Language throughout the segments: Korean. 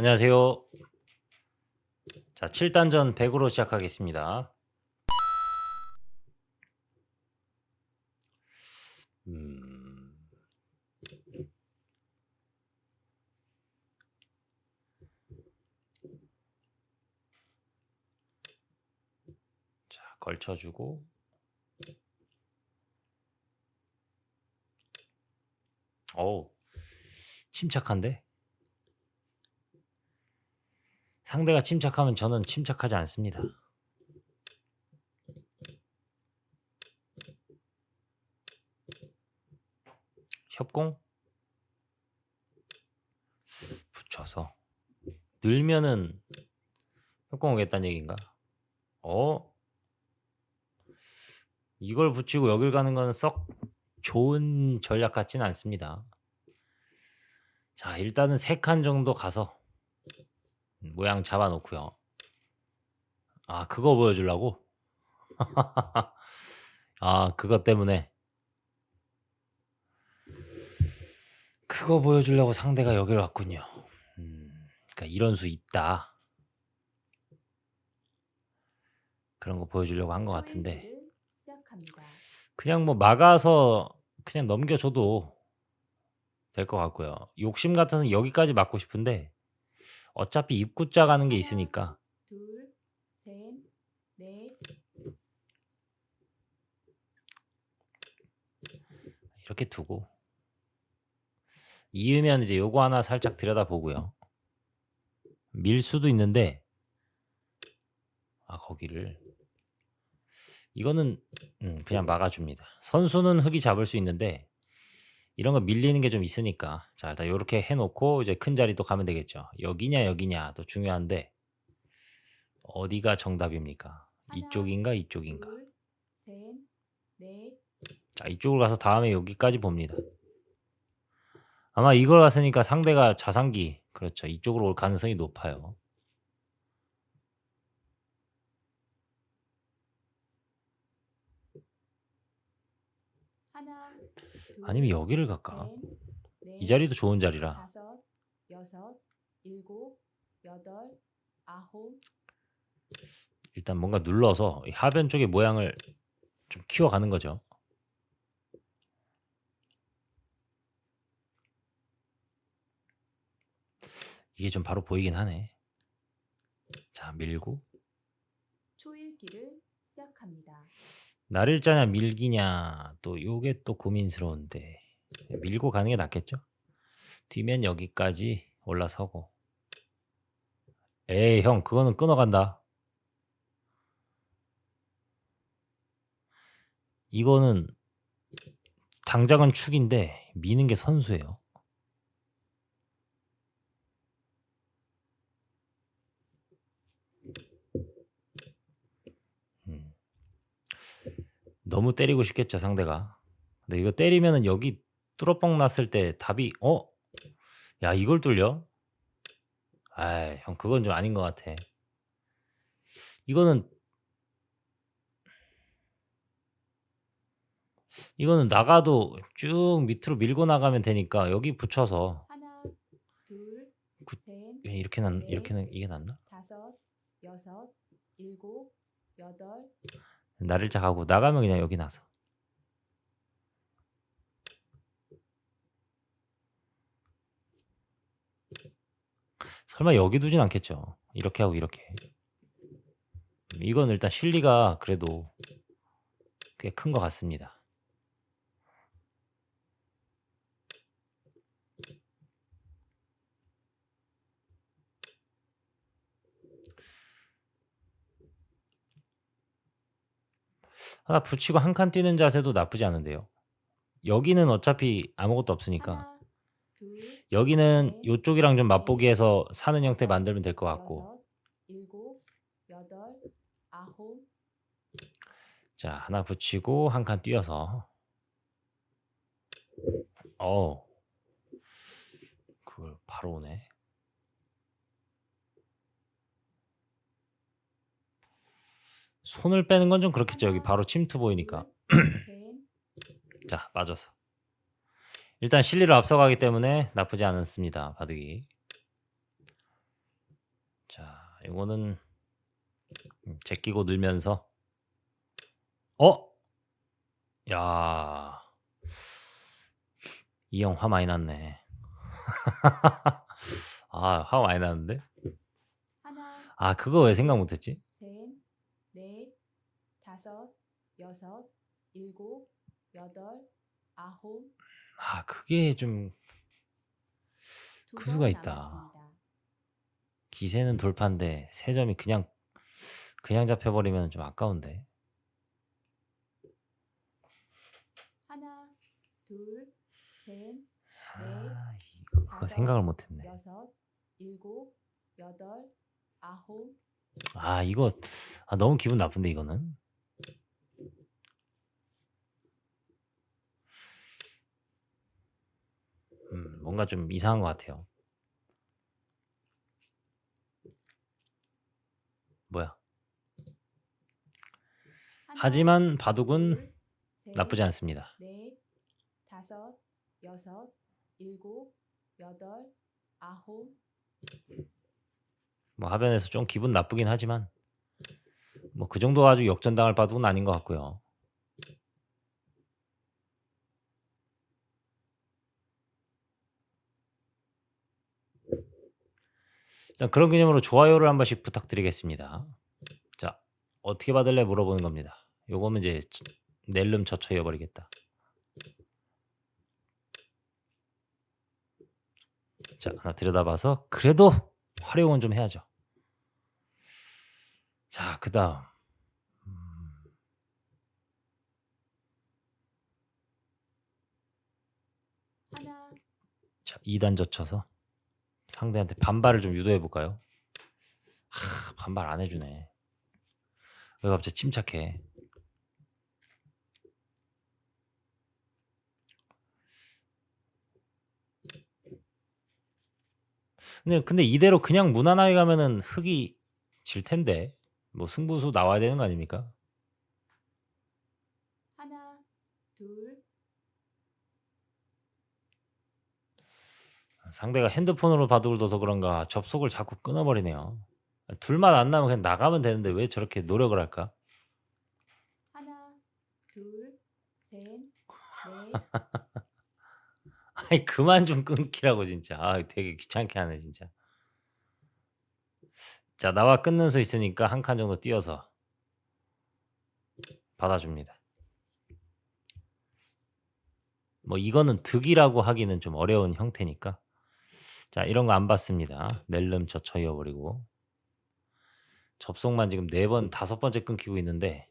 안녕하세요. 자, 7단전 100으로 시작하겠습니다. 음, 자, 걸쳐주고. 어우, 침착한데? 상대가 침착하면 저는 침착하지 않습니다. 협공 붙여서 늘면은 협공 오겠다는 얘기인가? 어? 이걸 붙이고 여길 가는 건 썩 좋은 전략 같지는 않습니다. 자, 일단은 세 칸 정도 가서 모양 잡아놓고요. 아, 그거 보여주려고? 아, 그것 때문에. 그거 보여주려고 상대가 여기를 왔군요. 음, 그러니까 이런 수 있다. 그런 거 보여주려고 한 것 같은데. 그냥 뭐 막아서 그냥 넘겨줘도 될 것 같고요. 욕심 같아서 여기까지 막고 싶은데 어차피 입구자 가는 게 있으니까 둘, 셋, 넷, 이렇게 두고 이으면 이제 요거 하나 살짝 들여다보고요. 밀 수도 있는데 아 거기를 이거는 음, 그냥 막아줍니다. 선수는 흙이 잡을 수 있는데 이런 거 밀리는 게 좀 있으니까 자 일단 요렇게 해 놓고 이제 큰 자리 또 가면 되겠죠. 여기냐 여기냐 또 중요한데 어디가 정답입니까? 하나, 이쪽인가 이쪽인가? 둘, 셋, 넷, 자 이쪽으로 가서 다음에 여기까지 봅니다. 아마 이걸 갔으니까 상대가 좌상기 그렇죠. 이쪽으로 올 가능성이 높아요. 하나, 둘, 아니면 여기를 갈까? 이 자리도 좋은 자리라. 다섯, 여섯, 일곱, 여덟, 아홉, 일단 뭔가 눌러서 이 하변 쪽의 모양을 좀 키워가는 거죠. 이게 좀 바로 보이긴 하네. 자 밀고 초일기를 시작합니다. 날일자냐 밀기냐 또 요게 또 고민스러운데 밀고 가는 게 낫겠죠? 뒤면 여기까지 올라서고 에이 형 그거는 끊어간다. 이거는 당장은 축인데 미는 게 선수예요. 너무 때리고 싶겠죠 상대가. 근데 이거 때리면은 여기 뚫어뻥 났을 때 답이 어? 야 이걸 뚫려? 아이 형 그건 좀 아닌 것 같아. 이거는 이거는 나가도 쭉 밑으로 밀고 나가면 되니까 여기 붙여서 하나, 둘, 구- 셋, 예, 이렇게는 네. 이렇게는 이게 낫나? 다섯, 여섯, 일곱, 여덟, 날일자 가고 나가면 그냥 여기 나서. 설마 여기 두진 않겠죠. 이렇게 하고 이렇게. 음, 이건 일단 실리가 그래도 꽤 큰 것 같습니다. 하나 붙이고 한칸 뛰는 자세도 나쁘지 않은데요. 여기는 어차피 아무것도 없으니까. 하나, 둘, 여기는 넷, 요쪽이랑 좀 맛보기 해서 사는 형태 만들면 될 것 같고. 여섯, 일곱, 여덟, 아홉, 자 하나 붙이고 한칸 뛰어서. 어 그걸 바로 오네 손을 빼는 건 좀 그렇겠죠 여기 바로 침투 보이니까 자 맞아서 일단 실리로 앞서가기 때문에 나쁘지 않습니다 바둑이 자, 요거는 음, 제끼고 늘면서 어? 야. 이형 화 많이 났네. 아, 화 많이 났는데? 아, 그거 왜 생각 못 했지? 셋, 넷, 다섯, 여섯, 일곱, 여덟, 아홉, 아, 그게 좀 두그번 수가 있다. 남았습니다. 기세는 돌파인데 세 점이 그냥 그냥 잡혀버리면 좀 아까운데. 하나, 둘, 셋, 아, 이거 그거 생각을 못 했네. 여섯, 일곱, 여덟, 아홉, 아, 이거 아, 너무 기분 나쁜데 이거는. 음, 뭔가 좀 이상한 것 같아요. 뭐야? 하지만 바둑은 셋, 나쁘지 않습니다. 넷, 다섯, 여섯, 일곱, 여덟, 아홉, 뭐 하변에서 좀 기분 나쁘긴 하지만 뭐 그 정도 가지고 역전당할 바둑은 아닌 것 같고요. 일단 그런 개념으로 좋아요를 한 번씩 부탁드리겠습니다. 자, 어떻게 받을래 물어보는 겁니다. 요거면 이제 낼름 젖혀여 버리겠다. 자, 하나 들여다봐서 그래도 활용은 좀 해야죠. 자, 그다음 자, 2단 젖혀서 상대한테 반발을 좀 유도해 볼까요? 하, 반발 안 해주네. 왜 갑자기 침착해? 근데 근데 이대로 그냥 무난하게 가면은 흑이 질 텐데 뭐 승부수 나와야 되는 거 아닙니까? 하나, 둘, 상대가 핸드폰으로 바둑을 둬서 그런가 접속을 자꾸 끊어버리네요. 둘만 안 나면 그냥 나가면 되는데 왜 저렇게 노력을 할까? 하나, 둘, 셋, 넷, 아이 그만 좀 끊기라고 진짜. 아 되게 귀찮게 하네 진짜. 자 나와 끊는 수 있으니까 한 칸 정도 띄어서 받아줍니다. 뭐 이거는 득이라고 하기는 좀 어려운 형태니까 자 이런 거 안 받습니다. 낼름 젖혀 이어버리고 접속만 지금 네 번 다섯 번째 끊기고 있는데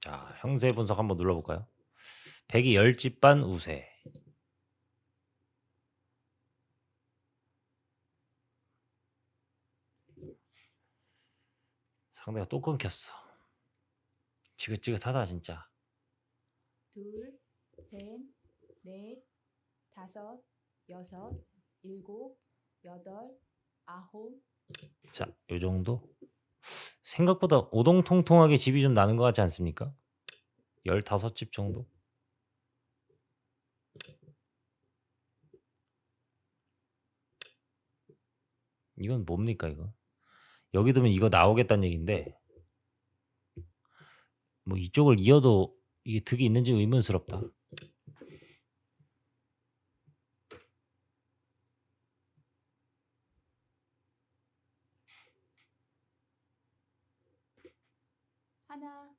자 형세 분석 한번 눌러볼까요? 백이 열집 반 우세 상대가 또 끊겼어. 지긋지긋하다 진짜. 둘, 셋, 넷, 다섯, 여섯, 일곱, 여덟, 아홉, 자, 요 정도? 생각보다 오동통통하게 집이 좀 나는 것 같지 않습니까? 15집 정도? 이건 뭡니까 이거? 여기 두면 이거 나오겠다는 얘기인데 뭐 이쪽을 이어도 이게 득이 있는지 의문스럽다. 하나,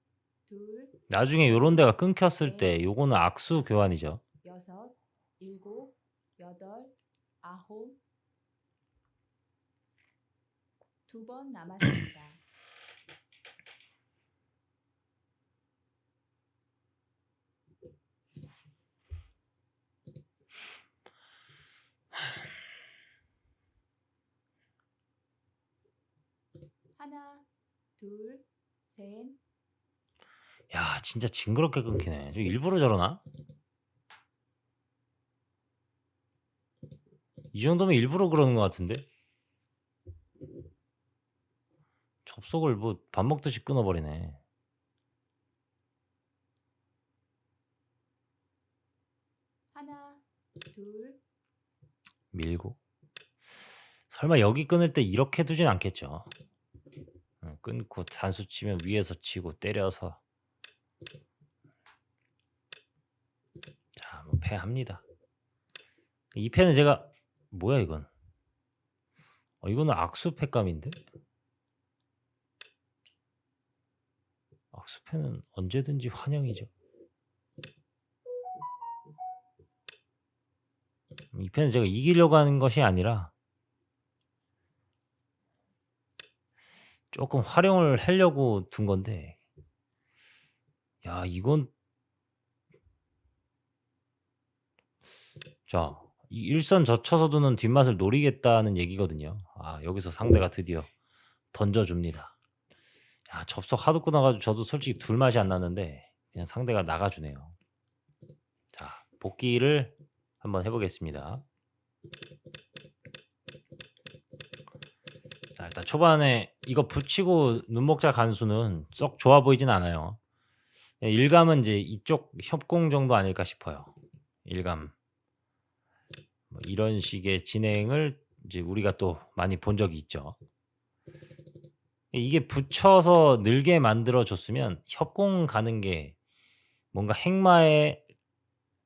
둘, 나중에 요런 데가 끊겼을 때 요거는 악수 교환이죠. 여섯, 일곱, 여덟, 아홉, 두 번 남았습니다. 하나, 둘, 셋, 야, 진짜 징그럽게 끊기네. 저 일부러 저러나? 이 정도면 일부러 그러는 것 같은데? 접속을 뭐 밥 먹듯이 하나, 둘, 밀고 설마 여기 끊을 때 이렇게 두진 않겠죠. 어, 끊고 단수 치면 위에서 치고 때려서 자, 뭐 패합니다. 이 패는 제가 뭐야 이건? 어, 이거는 악수 패감인데? 악수 패는 언제든지 환영이죠. 이 패는 제가 이기려고 하는 것이 아니라 조금 활용을 하려고 둔 건데 야 이건 자 이 일선 젖혀서 두는 뒷맛을 노리겠다는 얘기거든요. 아 여기서 상대가 드디어 던져 줍니다. 야 접속 하도 끊어 가지고 저도 솔직히 둘 맛이 안 났는데 그냥 상대가 나가 주네요. 자 복귀를 한번 해 보겠습니다. 자 일단 초반에 이거 붙이고 눈목자 간수는 썩 좋아 보이진 않아요. 예, 일감은 이제 이쪽 협공 정도 아닐까 싶어요. 일감 뭐 이런 식의 진행을 이제 우리가 또 많이 본 적이 있죠. 이게 붙여서 늘게 만들어 줬으면 협공 가는 게 뭔가 행마의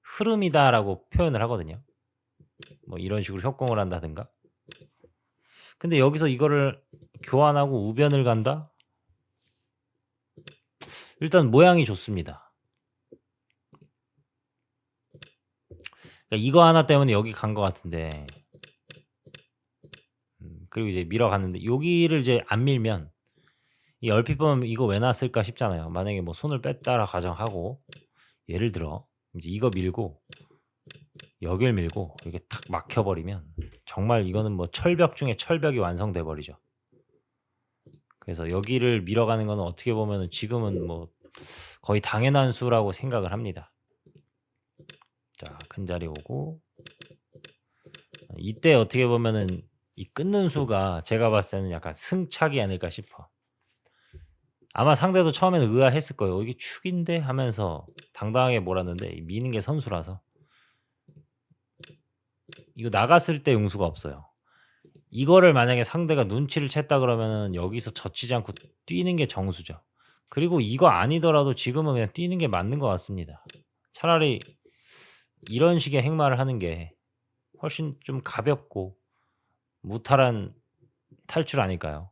흐름이다라고 표현을 하거든요. 뭐 이런 식으로 협공을 한다든가. 근데 여기서 이거를 교환하고 우변을 간다? 일단 모양이 좋습니다. 그러니까 이거 하나 때문에 여기 간 것 같은데. 음, 그리고 이제 밀어갔는데 여기를 이제 안 밀면 이 얼핏 보면 이거 왜 놨을까 싶잖아요. 만약에 뭐 손을 뺐다라 가정하고 예를 들어 이제 이거 밀고 여길 밀고 이렇게 탁 막혀버리면 정말 이거는 뭐 철벽 중에 철벽이 완성돼 버리죠. 그래서 여기를 밀어가는 거는 어떻게 보면은 지금은 뭐 거의 당연한 수라고 생각을 합니다. 자, 큰 자리 오고 이때 어떻게 보면은 이 끊는 수가 제가 봤을 때는 약간 승착이 아닐까 싶어. 아마 상대도 처음에는 의아했을 거예요. 어, 이게 축인데 하면서 당당하게 몰았는데 이 미는 게 선수라서 이거 나갔을 때 용수가 없어요. 이거를 만약에 상대가 눈치를 챘다 그러면은 여기서 젖히지 않고 뛰는 게 정수죠. 그리고 이거 아니더라도 지금은 그냥 뛰는 게 맞는 것 같습니다. 차라리 이런 식의 행마를 하는 게 훨씬 좀 가볍고 무탈한 탈출 아닐까요?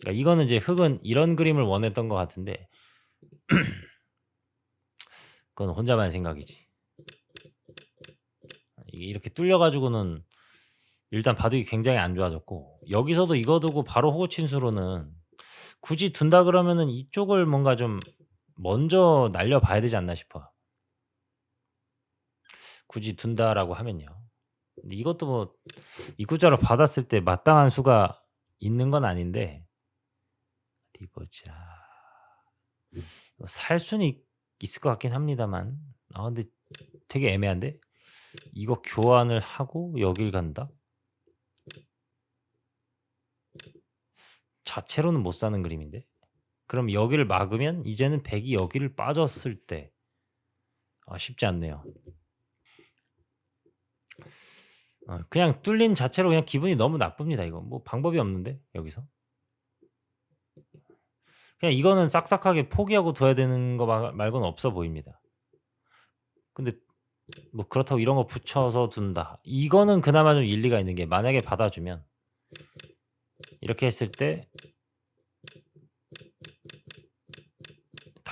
그러니까 이거는 이제 흑은 이런 그림을 원했던 것 같은데 그건 혼자만의 생각이지. 이렇게 뚫려 가지고는 일단 바둑이 굉장히 안 좋아졌고 여기서도 이거 두고 바로 호구 친수로는 굳이 둔다 그러면은 이쪽을 뭔가 좀 먼저 날려 봐야 되지 않나 싶어. 굳이 둔다라고 하면요. 근데 이것도 뭐 입구자로 받았을 때 마땅한 수가 있는 건 아닌데 어디 보자. 살 수는 있, 있을 것 같긴 합니다만 아 근데 되게 애매한데 이거 교환을 하고 여길 간다? 자체로는 못 사는 그림인데 그럼 여기를 막으면 이제는 백이 여기를 빠졌을 때 아, 쉽지 않네요. 어, 그냥 뚫린 자체로 그냥 기분이 너무 나쁩니다. 이거 뭐 방법이 없는데 여기서 그냥 이거는 싹싹하게 포기하고 둬야 되는 거 마- 말고는 없어 보입니다. 근데 뭐 그렇다고 이런 거 붙여서 둔다. 이거는 그나마 좀 일리가 있는 게 만약에 받아주면 이렇게 했을 때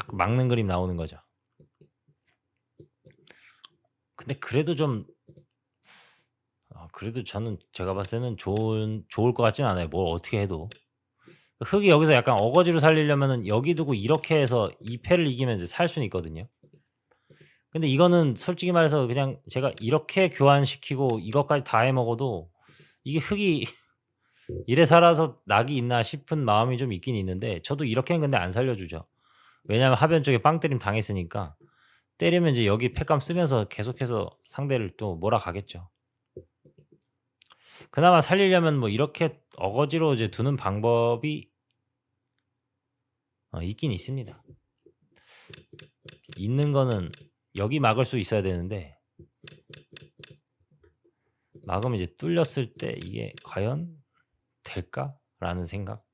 딱 막는 그림 나오는 거죠. 근데 그래도 좀 어, 그래도 저는 제가 봤을 때는 좋은 좋을 것 같진 않아요. 뭘 어떻게 해도 흑이 여기서 약간 어거지로 살리려면은 여기 두고 이렇게 해서 이 패를 이기면 이제 살 수는 있거든요. 근데 이거는 솔직히 말해서 그냥 제가 이렇게 교환시키고 이것까지 다 해 먹어도 이게 흑이 이래 살아서 낙이 있나 싶은 마음이 좀 있긴 있는데 저도 이렇게는 근데 안 살려주죠. 왜냐면 하변 쪽에 빵 때림 당했으니까 때리면 이제 여기 패감 쓰면서 계속해서 상대를 또 몰아가겠죠. 그나마 살리려면 뭐 이렇게 어거지로 이제 두는 방법이 어, 있긴 있습니다. 있는 거는 여기 막을 수 있어야 되는데 막으면 이제 뚫렸을 때 이게 과연 될까라는 생각.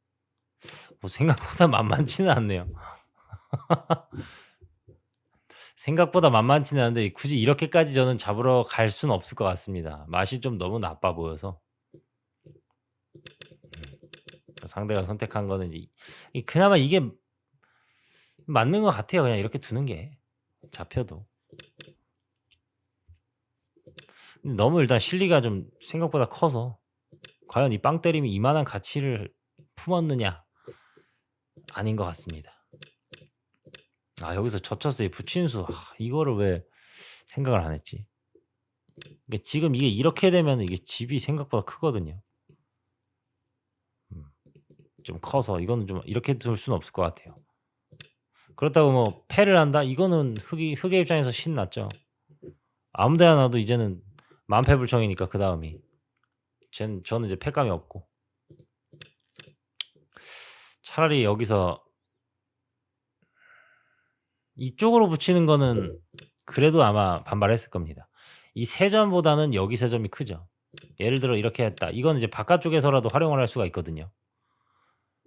뭐 생각보다 만만치는 않네요. 생각보다 만만치는 않은데 굳이 이렇게까지 저는 잡으러 갈 수는 없을 것 같습니다. 맛이 좀 너무 나빠 보여서. 음. 상대가 선택한 거는 이제 이 그나마 이게 맞는 것 같아요. 그냥 이렇게 두는 게 잡혀도. 너무 일단 실리가 좀 생각보다 커서 과연 이 빵 때림이 이만한 가치를 품었느냐? 아닌 것 같습니다. 아 여기서 젖혔어요. 부친수. 아, 이거를 왜 생각을 안 했지? 이게 지금 이게 이렇게 되면 이게 집이 생각보다 크거든요. 음. 좀 커서 이거는 좀 이렇게 둘 수는 없을 것 같아요. 그렇다고 뭐 패를 한다? 이거는 흑이 흑의 입장에서 신났죠. 아무데나 놔도 이제는 만패불청이니까 그 다음이. 저는 이제 패감이 없고. 차라리 여기서 이쪽으로 붙이는 거는 그래도 아마 반발했을 겁니다. 이 세 점보다는 여기 세 점이 크죠. 예를 들어 이렇게 했다. 이건 이제 바깥쪽에서라도 활용을 할 수가 있거든요.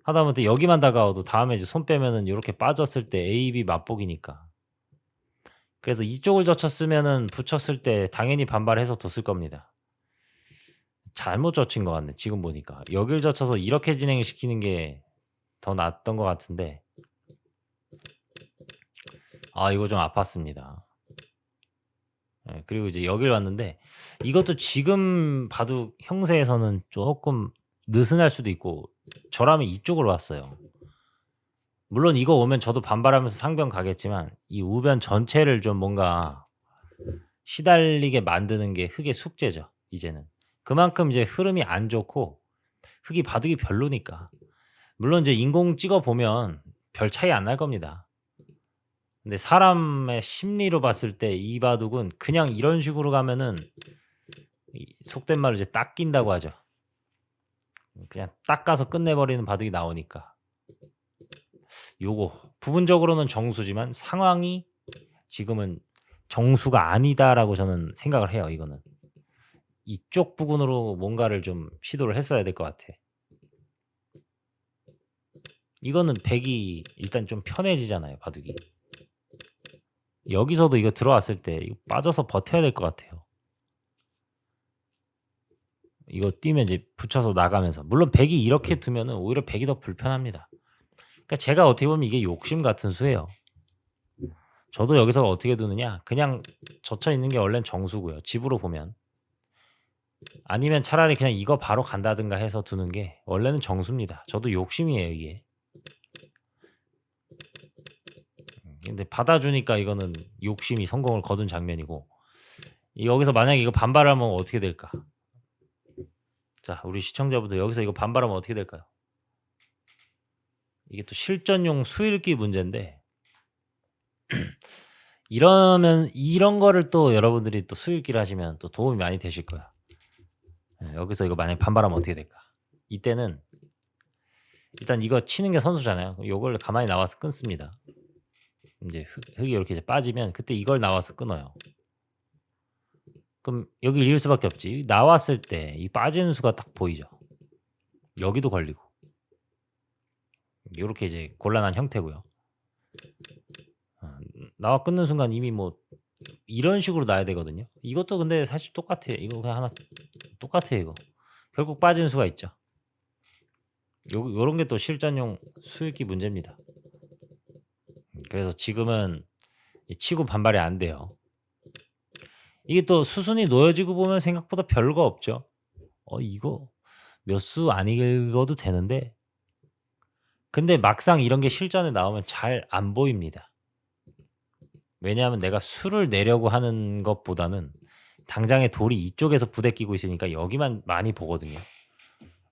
하다못해 여기만 다가와도 다음에 이제 손 빼면은 요렇게 빠졌을 때 A, B 맛보기니까. 그래서 이쪽을 젖혔으면은 붙였을 때 당연히 반발해서 뒀을 겁니다. 잘못 젖힌 것 같네. 지금 보니까 여길 젖혀서 이렇게 진행시키는 게 더 낫던 것 같은데. 아 이거 좀 아팠습니다. 예, 그리고 이제 여길 왔는데 이것도 지금 바둑 형세에서는 조금 느슨할 수도 있고 저라면 이쪽으로 왔어요. 물론 이거 오면 저도 반발하면서 상변 가겠지만 이 우변 전체를 좀 뭔가 시달리게 만드는 게 흑의 숙제죠. 이제는 그만큼 이제 흐름이 안 좋고 흑이 바둑이 별로니까 물론 이제 인공 찍어 보면 별 차이 안 날 겁니다. 근데 사람의 심리로 봤을 때 이 바둑은 그냥 이런 식으로 가면은 이 속된 말로 이제 딱 낀다고 하죠. 그냥 딱 가서 끝내버리는 바둑이 나오니까. 요거 부분적으로는 정수지만 상황이 지금은 정수가 아니다라고 저는 생각을 해요. 이거는 이쪽 부분으로 뭔가를 좀 시도를 했어야 될 것 같아. 이거는 백이 일단 좀 편해지잖아요. 바둑이. 여기서도 이거 들어왔을 때 이거 빠져서 버텨야 될 것 같아요. 이거 뛰면 이제 붙여서 나가면서 물론 백이 이렇게 두면은 오히려 백이 더 불편합니다. 그러니까 제가 어떻게 보면 이게 욕심 같은 수예요. 저도 여기서 어떻게 두느냐 그냥 젖혀 있는 게 원래는 정수고요. 집으로 보면 아니면 차라리 그냥 이거 바로 간다든가 해서 두는 게 원래는 정수입니다. 저도 욕심이에요 이게. 음, 근데 받아주니까 이거는 욕심이 성공을 거둔 장면이고 여기서 만약에 이거 반발하면 어떻게 될까? 자, 우리 시청자분들 여기서 이거 반발하면 어떻게 될까요? 이게 또 실전용 수읽기 문제인데 이러면 이런 거를 또 여러분들이 또 수읽기를 하시면 또 도움이 많이 되실 거야. 예, 여기서 이거 만약 반발하면 어떻게 될까? 이때는 일단 이거 치는 게 선수잖아요. 요걸 가만히 나와서 끊습니다. 이제 흙, 흙이 이렇게 빠지면 그때 이걸 나와서 끊어요. 그럼 여기를 이을 수밖에 없지. 나왔을 때 이 빠지는 수가 딱 보이죠. 여기도 걸리고. 요렇게 이제 곤란한 형태고요. 어, 나와 끊는 순간 이미 뭐 이런 식으로 놔야 되거든요. 이것도 근데 사실 똑같아요. 이거 그냥 하나 똑같아요, 이거. 결국 빠지는 수가 있죠. 요 요런 게 또 실전용 수익기 문제입니다. 그래서 지금은 이 치고 반발이 안 돼요. 이게 또 수순이 놓여지고 보면 생각보다 별거 없죠. 어 이거 몇 수 안 읽어도 되는데 근데 막상 이런 게 실전에 나오면 잘 안 보입니다. 왜냐하면 내가 수를 내려고 하는 것보다는 당장에 돌이 이쪽에서 부대끼고 있으니까 여기만 많이 보거든요.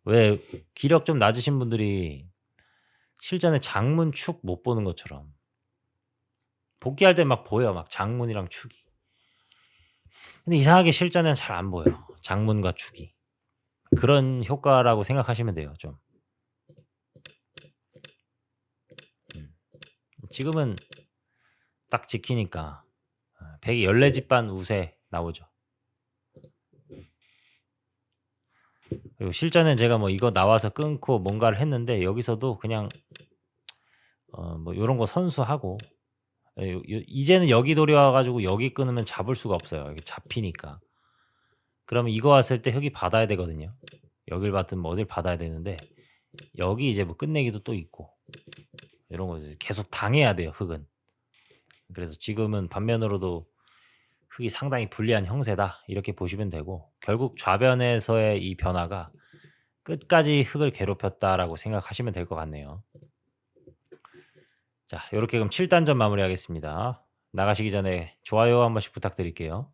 왜 기력 좀 낮으신 분들이 실전에 장문 축 못 보는 것처럼 복귀할 때 막 보여 막 장문이랑 축이. 근데 이상하게 실전에는 잘 안 보여 장문과 축이. 그런 효과라고 생각하시면 돼요 좀. 음. 지금은 딱 지키니까 아, 백이 14집 반 우세 나오죠. 그리고 실전엔 제가 뭐 이거 나와서 끊고 뭔가를 했는데 여기서도 그냥 어뭐 요런 거 선수하고 예 이제는 여기 돌이 와 가지고 여기 끊으면 잡을 수가 없어요. 이게 잡히니까. 그러면 이거 왔을 때 흙이 받아야 되거든요. 여길 받든 뭐 어딜 받아야 되는데 여기 이제 뭐 끝내기도 또 있고 이런 거 계속 당해야 돼요, 흙은. 그래서 지금은 반면으로도 '흙이 상당히 불리한 형세다.' 이렇게 보시면 되고 결국 좌변에서의 이 변화가 '끝까지 흙을 괴롭혔다.'라고 생각하시면 될 것 같네요. 자 요렇게 그럼 7 단전 마무리하겠습니다. 나가시기 전에 좋아요 한 번씩 부탁드릴게요.